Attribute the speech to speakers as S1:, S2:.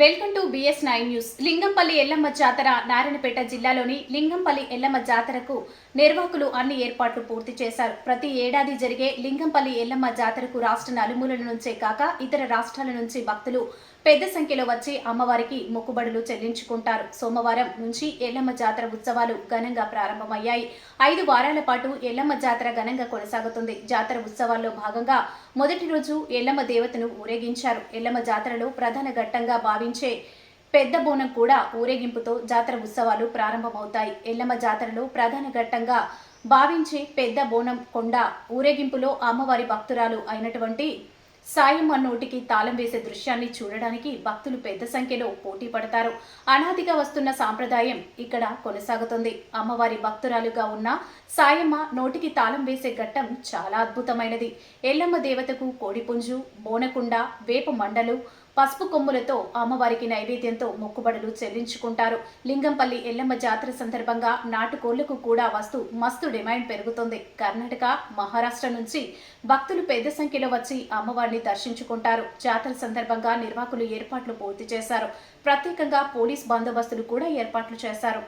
S1: Welcome to BS nine news. Lingampally Yellamma జాతర నారాయణపేట జిల్లాలోని లింగంపల్లి ఎల్లమ్మ జాతరకు నిర్వాహకులు అన్ని ఏర్పాట్లు పూర్తి చేశారు. ప్రతి ఏడాది జరిగే లింగంపల్లి ఎల్లమ్మ జాతరకు రాష్ట్ర నలుమూలల నుంచే కాక ఇతర రాష్ట్రాల నుంచి భక్తులు పెద్ద సంఖ్యలో వచ్చి అమ్మవారికి మొక్కుబడులు చెల్లించుకుంటారు. సోమవారం నుంచి ఎల్లమ్మ జాతర ఉత్సవాలు ఘనంగా ప్రారంభమయ్యాయి. ఐదు వారాల పాటు ఎల్లమ్మ జాతర ఘనంగా కొనసాగుతుంది. జాతర ఉత్సవాల్లో భాగంగా మొదటి రోజు ఎల్లమ్మ దేవతను ఊరేగించారు. ఎల్లమ్మ జాతరలో ప్రధాన ఘట్టంగా భావించే పెద్ద బోనం కూడా ఊరేగింపుతో జాతర ఉత్సవాలు ప్రారంభమవుతాయి. ఎల్లమ్మ జాతరలో ప్రధాన ఘట్టంగా భావించే పెద్ద బోనం కొండ ఊరేగింపులో అమ్మవారి భక్తురాలు అయినటువంటి సాయమ్మ నోటికి తాళం వేసే దృశ్యాన్ని చూడడానికి భక్తులు పెద్ద సంఖ్యలో పోటీ పడతారు. అనాదిగా వస్తున్న సాంప్రదాయం ఇక్కడ కొనసాగుతుంది. అమ్మవారి భక్తురాలుగా ఉన్న సాయమ్మ నోటికి తాళం వేసే ఘట్టం చాలా అద్భుతమైనది. ఎల్లమ్మ దేవతకు కోడిపుంజు బోనకుండ వేప మండలు పసుపు కొమ్ములతో అమ్మవారికి నైవేద్యంతో మొక్కుబడులు చెల్లించుకుంటారు. లింగంపల్లి ఎల్లమ్మ జాతర సందర్భంగా నాటుకోళ్ళకు కూడా వస్తు మస్తు డిమాండ్ పెరుగుతుంది. కర్ణాటక మహారాష్ట్ర నుంచి భక్తులు పెద్ద సంఖ్యలో వచ్చి అమ్మవారిని దర్శించుకుంటారు. జాతర సందర్భంగా నిర్వాహకులు ఏర్పాట్లు పూర్తి చేశారు. ప్రత్యేకంగా పోలీస్ బందోబస్తులు కూడా ఏర్పాట్లు చేశారు.